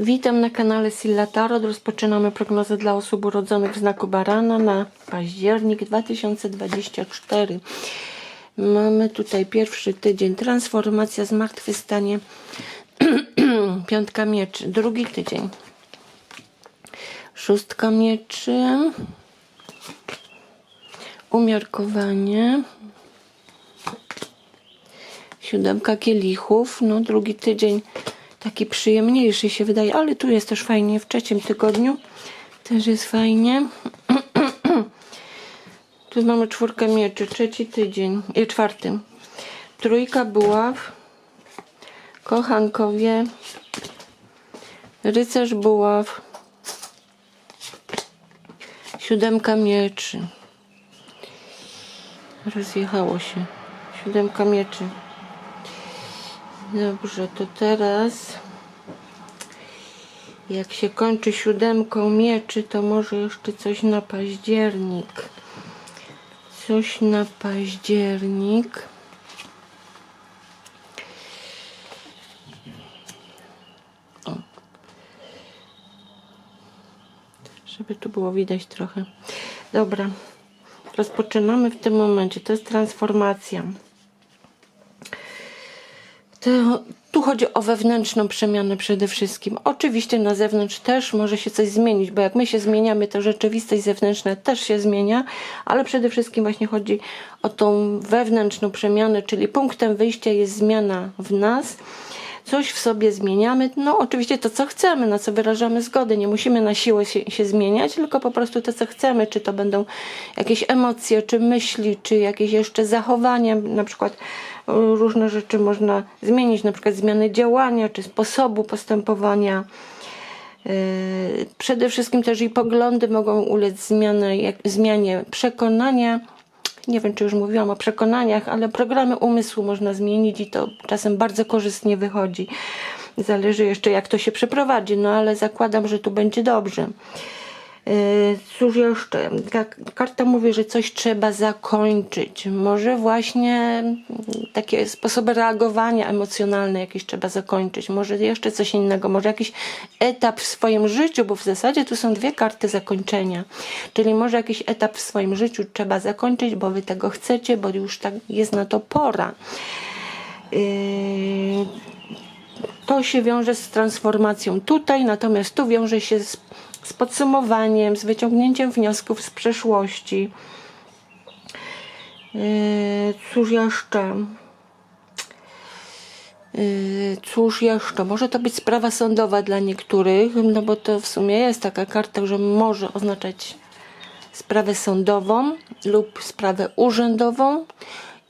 Witam na kanale Silla Tarot. Rozpoczynamy prognozę dla osób urodzonych w znaku barana na październik 2024. Mamy tutaj pierwszy tydzień transformacja, zmartwychwstanie, piątka mieczy. Drugi tydzień szóstka mieczy, umiarkowanie, siódemka kielichów. No drugi tydzień taki przyjemniejszy się wydaje, ale tu jest też fajnie w trzecim tygodniu. Też jest fajnie. tu mamy czwórkę mieczy, trzeci tydzień, i czwarty. Trójka buław, kochankowie, rycerz buław, siódemka mieczy. Rozjechało się. Siódemka mieczy. Dobrze, to teraz jak się kończy siódemką mieczy, to może jeszcze coś na październik. Coś na październik. Żeby tu było widać trochę. Dobra. Rozpoczynamy w tym momencie. To jest transformacja. To, tu chodzi o wewnętrzną przemianę przede wszystkim. Oczywiście na zewnątrz też może się coś zmienić, bo jak my się zmieniamy, to rzeczywistość zewnętrzna też się zmienia, ale przede wszystkim właśnie chodzi o tą wewnętrzną przemianę, czyli punktem wyjścia jest zmiana w nas. Coś w sobie zmieniamy, no oczywiście to, co chcemy, na co wyrażamy zgodę. Nie musimy na siłę się, się zmieniać, tylko po prostu to, co chcemy. Czy to będą jakieś emocje, czy myśli, czy jakieś jeszcze zachowania, na przykład różne rzeczy można zmienić, na przykład zmiany działania czy sposobu postępowania. Yy, Przede wszystkim też i poglądy mogą ulec zmiany, jak, zmianie przekonania. Nie wiem, czy już mówiłam o przekonaniach, ale programy umysłu można zmienić i to czasem bardzo korzystnie wychodzi. Zależy jeszcze, jak to się przeprowadzi, no ale zakładam, że tu będzie dobrze. Yy, Cóż jeszcze? Ka- Karta mówi, że coś trzeba zakończyć. Może właśnie takie sposoby reagowania emocjonalne jakieś trzeba zakończyć. Może jeszcze coś innego, może jakiś etap w swoim życiu, bo w zasadzie tu są dwie karty zakończenia. Czyli może jakiś etap w swoim życiu trzeba zakończyć, bo wy tego chcecie, bo już tak jest na to pora. Yy, to się wiąże z transformacją tutaj, natomiast tu wiąże się z, z podsumowaniem, z wyciągnięciem wniosków z przeszłości. Yy, cóż jeszcze? Yy, Cóż jeszcze? Może to być sprawa sądowa dla niektórych, no bo to w sumie jest taka karta, że może oznaczać sprawę sądową lub sprawę urzędową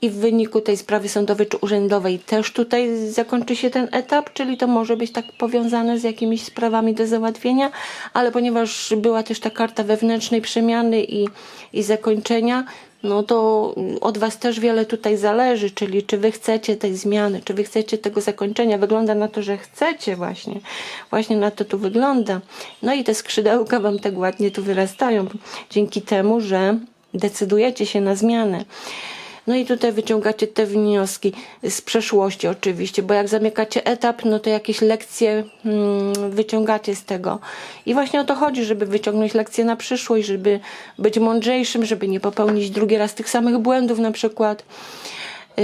i w wyniku tej sprawy sądowej czy urzędowej też tutaj zakończy się ten etap, czyli to może być tak powiązane z jakimiś sprawami do załatwienia, ale ponieważ była też ta karta wewnętrznej przemiany i, i zakończenia, no to od Was też wiele tutaj zależy, czyli czy Wy chcecie tej zmiany, czy Wy chcecie tego zakończenia. Wygląda na to, że chcecie właśnie. Właśnie na to tu wygląda. No i te skrzydełka Wam tak ładnie tu wyrastają, dzięki temu, że decydujecie się na zmianę. No i tutaj wyciągacie te wnioski z przeszłości oczywiście, bo jak zamykacie etap, no to jakieś lekcje mm, wyciągacie z tego. I właśnie o to chodzi, żeby wyciągnąć lekcje na przyszłość, żeby być mądrzejszym, żeby nie popełnić drugi raz tych samych błędów na przykład. Yy,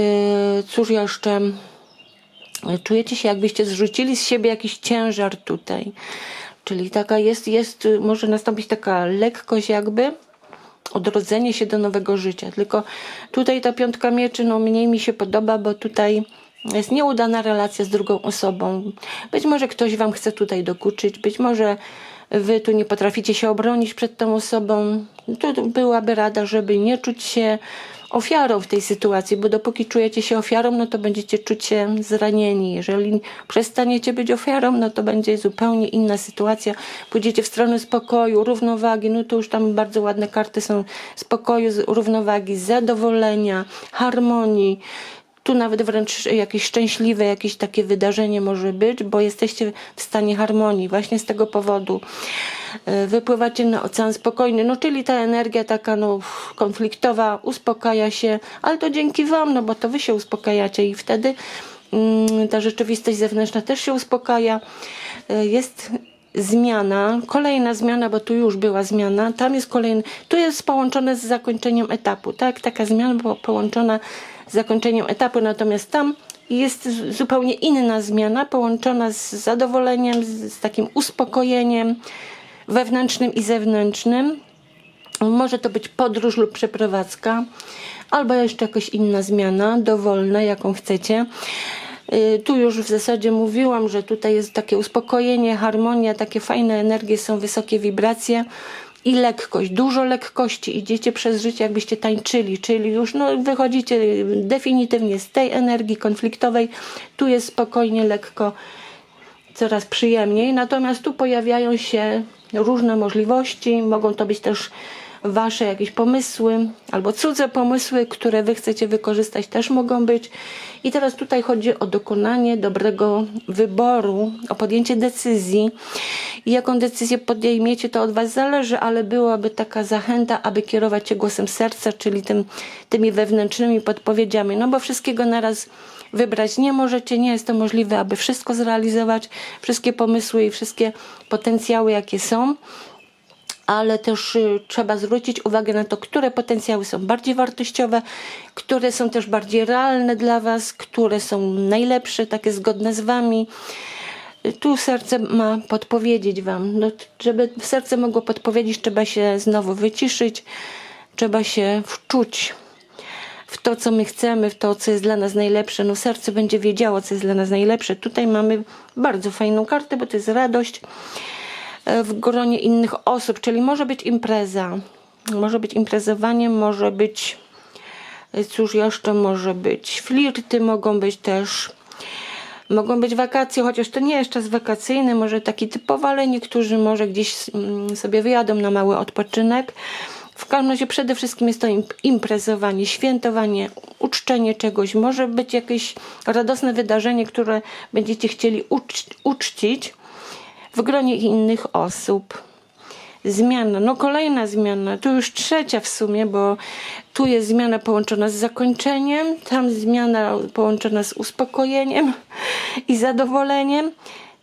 cóż jeszcze? Czujecie się jakbyście zrzucili z siebie jakiś ciężar tutaj. Czyli taka jest, jest, może nastąpić taka lekkość jakby, odrodzenie się do nowego życia. Tylko tutaj ta piątka mieczy, no mniej mi się podoba, bo tutaj jest nieudana relacja z drugą osobą. Być może ktoś wam chce tutaj dokuczyć, być może wy tu nie potraficie się obronić przed tą osobą. Tu byłaby rada, żeby nie czuć się ofiarą w tej sytuacji, bo dopóki czujecie się ofiarą, no to będziecie czuć się zranieni. Jeżeli przestaniecie być ofiarą, no to będzie zupełnie inna sytuacja. Pójdziecie w stronę spokoju, równowagi, no to już tam bardzo ładne karty są spokoju, równowagi, zadowolenia, harmonii. Tu nawet wręcz jakieś szczęśliwe, jakieś takie wydarzenie może być, bo jesteście w stanie harmonii właśnie z tego powodu. E, Wypływacie na ocean spokojny, no czyli ta energia taka no, konfliktowa uspokaja się, ale to dzięki wam, no bo to wy się uspokajacie i wtedy mm, ta rzeczywistość zewnętrzna też się uspokaja. Y, Jest zmiana, kolejna zmiana, bo tu już była zmiana, tam jest kolejny, tu jest połączone z zakończeniem etapu, tak? Taka zmiana była połączona zakończeniem etapu, natomiast tam jest zupełnie inna zmiana, połączona z zadowoleniem, z, z takim uspokojeniem wewnętrznym i zewnętrznym. Może to być podróż lub przeprowadzka, albo jeszcze jakaś inna zmiana, dowolna, jaką chcecie. Y, Tu już w zasadzie mówiłam, że tutaj jest takie uspokojenie, harmonia, takie fajne energie, są wysokie wibracje i lekkość, dużo lekkości. Idziecie przez życie, jakbyście tańczyli, czyli już no, wychodzicie definitywnie z tej energii konfliktowej. Tu jest spokojnie, lekko, coraz przyjemniej. Natomiast tu pojawiają się różne możliwości. Mogą to być też wasze jakieś pomysły albo cudze pomysły, które wy chcecie wykorzystać, też mogą być. I teraz tutaj chodzi o dokonanie dobrego wyboru, o podjęcie decyzji. I jaką decyzję podejmiecie, to od was zależy, ale byłaby taka zachęta, aby kierować się głosem serca, czyli tym, tymi wewnętrznymi podpowiedziami. No bo wszystkiego naraz wybrać nie możecie, nie jest to możliwe, aby wszystko zrealizować, wszystkie pomysły i wszystkie potencjały, jakie są. Ale też y, trzeba zwrócić uwagę na to, które potencjały są bardziej wartościowe, które są też bardziej realne dla Was, które są najlepsze, takie zgodne z Wami. Y, Tu serce ma podpowiedzieć Wam. No, żeby serce mogło podpowiedzieć, trzeba się znowu wyciszyć, trzeba się wczuć w to, co my chcemy, w to, co jest dla nas najlepsze. No serce będzie wiedziało, co jest dla nas najlepsze. Tutaj mamy bardzo fajną kartę, bo to jest radość w gronie innych osób, czyli może być impreza, może być imprezowanie, może być, e, cóż jeszcze może być, flirty mogą być też, mogą być wakacje, chociaż to nie jest czas wakacyjny, może taki typowy, ale niektórzy może gdzieś mm, sobie wyjadą na mały odpoczynek. W każdym razie przede wszystkim jest to im- imprezowanie, świętowanie, uczczenie czegoś. Może być jakieś radosne wydarzenie, które będziecie chcieli ucz- uczcić w gronie innych osób. Zmiana, no kolejna zmiana, tu już trzecia w sumie, bo tu jest zmiana połączona z zakończeniem, tam zmiana połączona z uspokojeniem i zadowoleniem.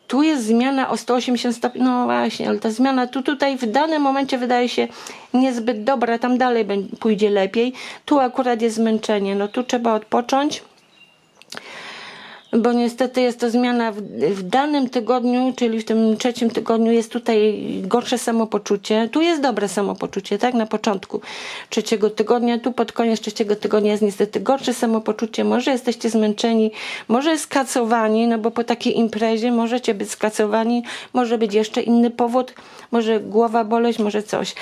Tu jest zmiana o 180 stopni. No właśnie, ale ta zmiana tu tutaj w danym momencie wydaje się niezbyt dobra, tam dalej pójdzie lepiej. Tu akurat jest zmęczenie, no tu trzeba odpocząć bo niestety jest to zmiana w, w danym tygodniu, czyli w tym trzecim tygodniu jest tutaj gorsze samopoczucie. Tu jest dobre samopoczucie, tak? Na początku trzeciego tygodnia, tu pod koniec trzeciego tygodnia jest niestety gorsze samopoczucie. Może jesteście zmęczeni, może skacowani, no bo po takiej imprezie możecie być skacowani, może być jeszcze inny powód, może głowa boleć, może coś.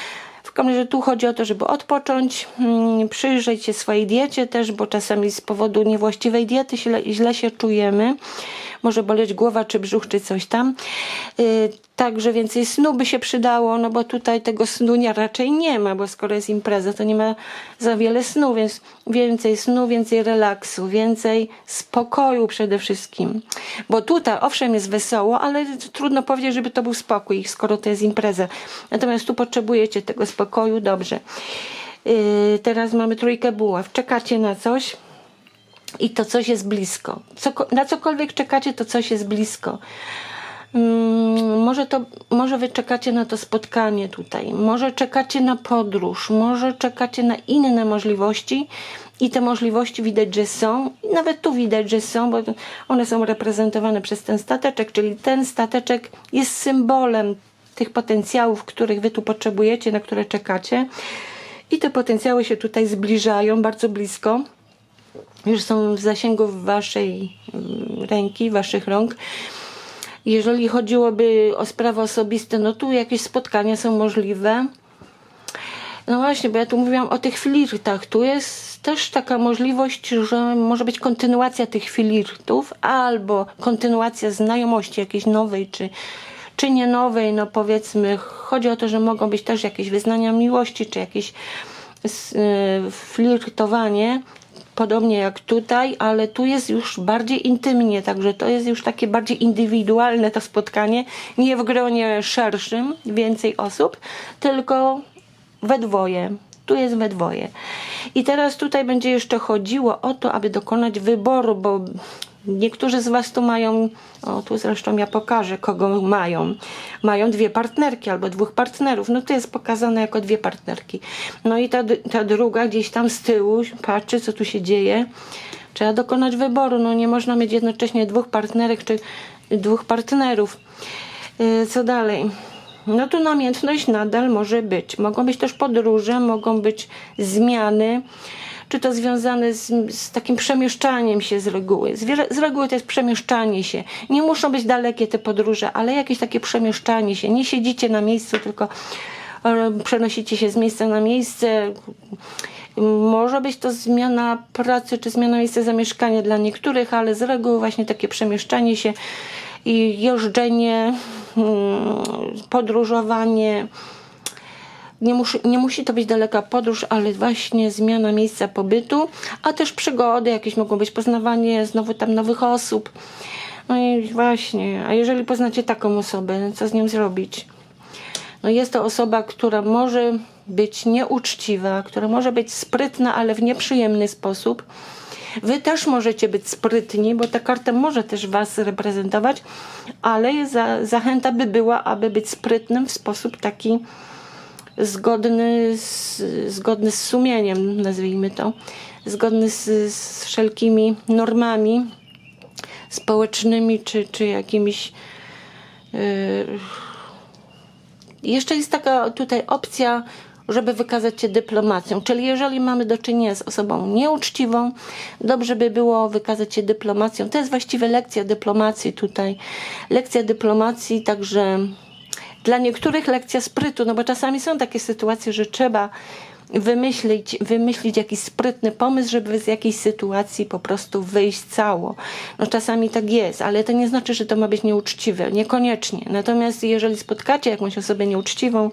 Każdym razie tu chodzi o to, żeby odpocząć, mm, przyjrzeć się swojej diecie też, bo czasami z powodu niewłaściwej diety źle, źle się czujemy. Może boleć głowa, czy brzuch, czy coś tam. Także więcej snu by się przydało, no bo tutaj tego snu nie, raczej nie ma, bo skoro jest impreza, to nie ma za wiele snu, więc więcej snu, więcej relaksu, więcej spokoju przede wszystkim. Bo tutaj owszem jest wesoło, ale trudno powiedzieć, żeby to był spokój, skoro to jest impreza. Natomiast tu potrzebujecie tego spokoju, dobrze. Yy, teraz mamy trójkę buław. Czekacie na coś i to coś jest blisko. Coko- na cokolwiek czekacie, to coś jest blisko. Mm, może, to, może wy czekacie na to spotkanie tutaj, może czekacie na podróż, może czekacie na inne możliwości i te możliwości widać, że są. Nawet tu widać, że są, bo one są reprezentowane przez ten stateczek, czyli ten stateczek jest symbolem tych potencjałów, których wy tu potrzebujecie, na które czekacie. I te potencjały się tutaj zbliżają bardzo blisko już są w zasięgu waszej mm, ręki, waszych rąk. Jeżeli chodziłoby o sprawy osobiste, no tu jakieś spotkania są możliwe. No właśnie, bo ja tu mówiłam o tych flirtach. Tu jest też taka możliwość, że może być kontynuacja tych flirtów albo kontynuacja znajomości jakiejś nowej, czy, czy nie nowej, no powiedzmy. Chodzi o to, że mogą być też jakieś wyznania miłości, czy jakieś y, flirtowanie, podobnie jak tutaj, ale tu jest już bardziej intymnie, także to jest już takie bardziej indywidualne to spotkanie, nie w gronie szerszym, więcej osób, tylko we dwoje. Tu jest we dwoje. I teraz tutaj będzie jeszcze chodziło o to, aby dokonać wyboru, bo Niektórzy z Was tu mają, o tu zresztą ja pokażę, kogo mają. Mają dwie partnerki albo dwóch partnerów. No to jest pokazane jako dwie partnerki. No i ta, ta druga gdzieś tam z tyłu patrzy, co tu się dzieje. Trzeba dokonać wyboru. No nie można mieć jednocześnie dwóch partnerek czy dwóch partnerów. Yy, Co dalej? No tu namiętność nadal może być. Mogą być też podróże, mogą być zmiany, czy to związane z, z takim przemieszczaniem się z reguły. Z, z reguły to jest przemieszczanie się. Nie muszą być dalekie te podróże, ale jakieś takie przemieszczanie się. Nie siedzicie na miejscu, tylko przenosicie się z miejsca na miejsce. Może być to zmiana pracy, czy zmiana miejsca zamieszkania dla niektórych, ale z reguły właśnie takie przemieszczanie się i jeżdżenie, mm, podróżowanie. Nie musi, nie musi to być daleka podróż, ale właśnie zmiana miejsca pobytu, a też przygody, jakieś mogą być poznawanie znowu tam nowych osób. No i właśnie, a jeżeli poznacie taką osobę, co z nią zrobić? No jest to osoba, która może być nieuczciwa, która może być sprytna, ale w nieprzyjemny sposób. Wy też możecie być sprytni, bo ta karta może też Was reprezentować, ale za, zachęta by była, aby być sprytnym w sposób taki zgodny z, zgodny z sumieniem, nazwijmy to, zgodny z, z wszelkimi normami społecznymi czy, czy jakimiś. Yy, jeszcze jest taka tutaj opcja, żeby wykazać się dyplomacją. Czyli jeżeli mamy do czynienia z osobą nieuczciwą, dobrze by było wykazać się dyplomacją. To jest właściwie lekcja dyplomacji tutaj. Lekcja dyplomacji, także dla niektórych lekcja sprytu, no bo czasami są takie sytuacje, że trzeba wymyślić, wymyślić jakiś sprytny pomysł, żeby z jakiejś sytuacji po prostu wyjść cało. No czasami tak jest, ale to nie znaczy, że to ma być nieuczciwe. Niekoniecznie. Natomiast jeżeli spotkacie jakąś osobę nieuczciwą,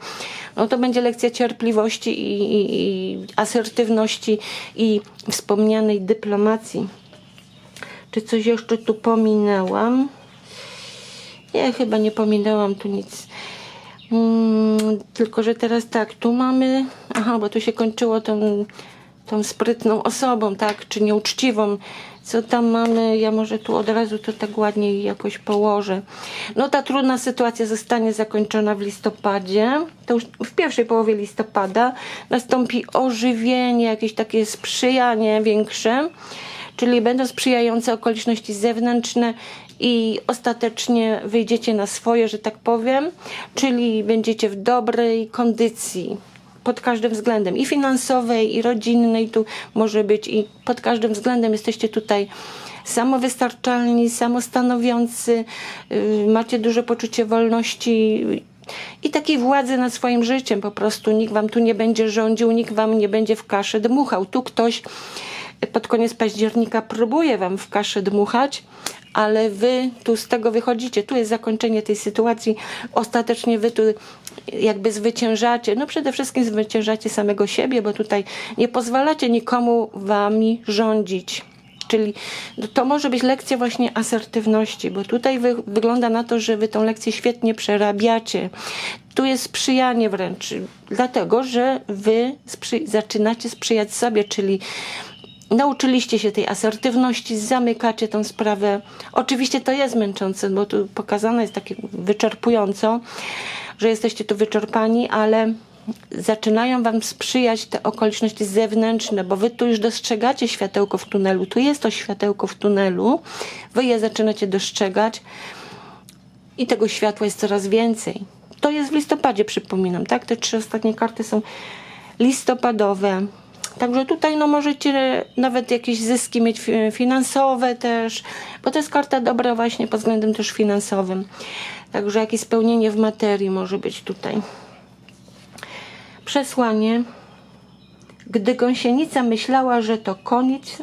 no to będzie lekcja cierpliwości i, i, i asertywności i wspomnianej dyplomacji. Czy coś jeszcze tu pominęłam? Nie, chyba nie pominęłam tu nic. Mm, tylko, że teraz tak, tu mamy. Aha, bo tu się kończyło tą, tą sprytną osobą, tak, czy nieuczciwą. Co tam mamy? Ja może tu od razu to tak ładniej jakoś położę. No ta trudna sytuacja zostanie zakończona w listopadzie. To już w pierwszej połowie listopada nastąpi ożywienie, jakieś takie sprzyjanie większe czyli będą sprzyjające okoliczności zewnętrzne i ostatecznie wyjdziecie na swoje, że tak powiem, czyli będziecie w dobrej kondycji pod każdym względem i finansowej, i rodzinnej tu może być i pod każdym względem jesteście tutaj samowystarczalni, samostanowiący, yy, macie duże poczucie wolności i takiej władzy nad swoim życiem po prostu. Nikt wam tu nie będzie rządził, nikt wam nie będzie w kaszę dmuchał. Tu ktoś pod koniec października próbuje wam w kaszę dmuchać, ale wy tu z tego wychodzicie. Tu jest zakończenie tej sytuacji. Ostatecznie wy tu jakby zwyciężacie. No przede wszystkim zwyciężacie samego siebie, bo tutaj nie pozwalacie nikomu wami rządzić. Czyli to może być lekcja właśnie asertywności, bo tutaj wy, wygląda na to, że wy tą lekcję świetnie przerabiacie. Tu jest sprzyjanie wręcz, dlatego że wy sprzy zaczynacie sprzyjać sobie, czyli nauczyliście się tej asertywności, zamykacie tą sprawę. Oczywiście to jest męczące, bo tu pokazane jest takie wyczerpująco, że jesteście tu wyczerpani, ale zaczynają wam sprzyjać te okoliczności zewnętrzne, bo wy tu już dostrzegacie światełko w tunelu. Tu jest to światełko w tunelu, wy je zaczynacie dostrzegać i tego światła jest coraz więcej. To jest w listopadzie, przypominam, tak? Te trzy ostatnie karty są listopadowe. Także tutaj no, możecie nawet jakieś zyski mieć fi- finansowe też, bo to jest karta dobra właśnie pod względem też finansowym. Także jakieś spełnienie w materii może być tutaj. Przesłanie. Gdy gąsienica myślała, że to koniec,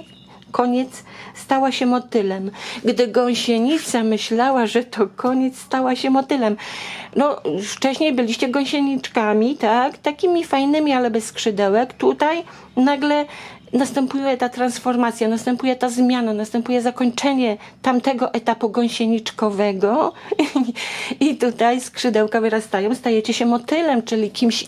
koniec, stała się motylem. Gdy gąsienica myślała, że to koniec, stała się motylem. No, wcześniej byliście gąsieniczkami, tak? Takimi fajnymi, ale bez skrzydełek. Tutaj nagle następuje ta transformacja, następuje ta zmiana, następuje zakończenie tamtego etapu gąsieniczkowego i tutaj skrzydełka wyrastają, stajecie się motylem, czyli kimś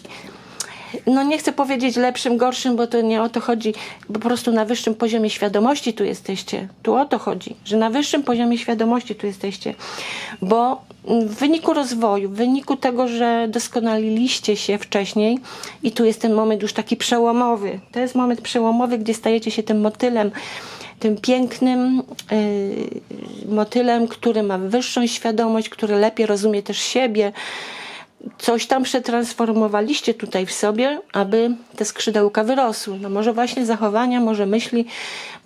no nie chcę powiedzieć lepszym, gorszym, bo to nie o to chodzi. Po prostu na wyższym poziomie świadomości tu jesteście. Tu o to chodzi, że na wyższym poziomie świadomości tu jesteście. Bo w wyniku rozwoju, w wyniku tego, że doskonaliliście się wcześniej i tu jest ten moment już taki przełomowy. To jest moment przełomowy, gdzie stajecie się tym motylem, tym pięknym yy, motylem, który ma wyższą świadomość, który lepiej rozumie też siebie. Coś tam przetransformowaliście tutaj w sobie, aby te skrzydełka wyrosły. No może właśnie zachowania, może myśli,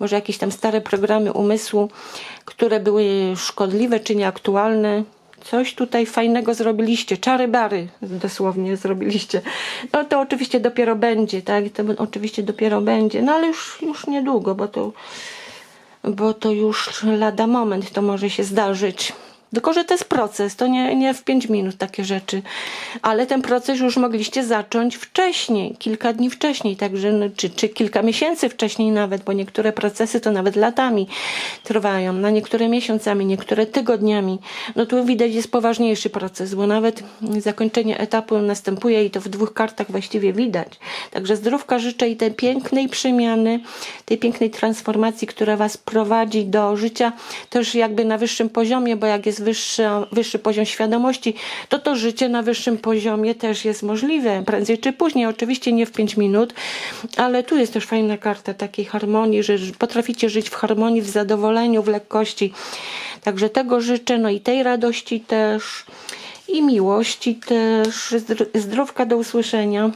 może jakieś tam stare programy umysłu, które były szkodliwe czy nieaktualne. Coś tutaj fajnego zrobiliście, czary bary dosłownie zrobiliście. No to oczywiście dopiero będzie, tak? To oczywiście dopiero będzie, no ale już, już niedługo, bo to bo to już lada moment to może się zdarzyć. Tylko, że to jest proces, to nie, nie w 5 minut takie rzeczy, ale ten proces już mogliście zacząć wcześniej, kilka dni wcześniej, także, no, czy, czy kilka miesięcy wcześniej nawet, bo niektóre procesy to nawet latami trwają, na niektóre miesiącami, niektóre tygodniami. No tu widać jest poważniejszy proces, bo nawet zakończenie etapu następuje i to w dwóch kartach właściwie widać. Także zdrówka życzę i tej pięknej przemiany, tej pięknej transformacji, która Was prowadzi do życia też jakby na wyższym poziomie, bo jak jest wyższy, wyższy poziom świadomości, to to życie na wyższym poziomie też jest możliwe, prędzej czy później, oczywiście nie w 5 minut, ale tu jest też fajna karta takiej harmonii, że potraficie żyć w harmonii, w zadowoleniu, w lekkości. Także tego życzę, no i tej radości też i miłości też. Zdr- Zdrówka do usłyszenia.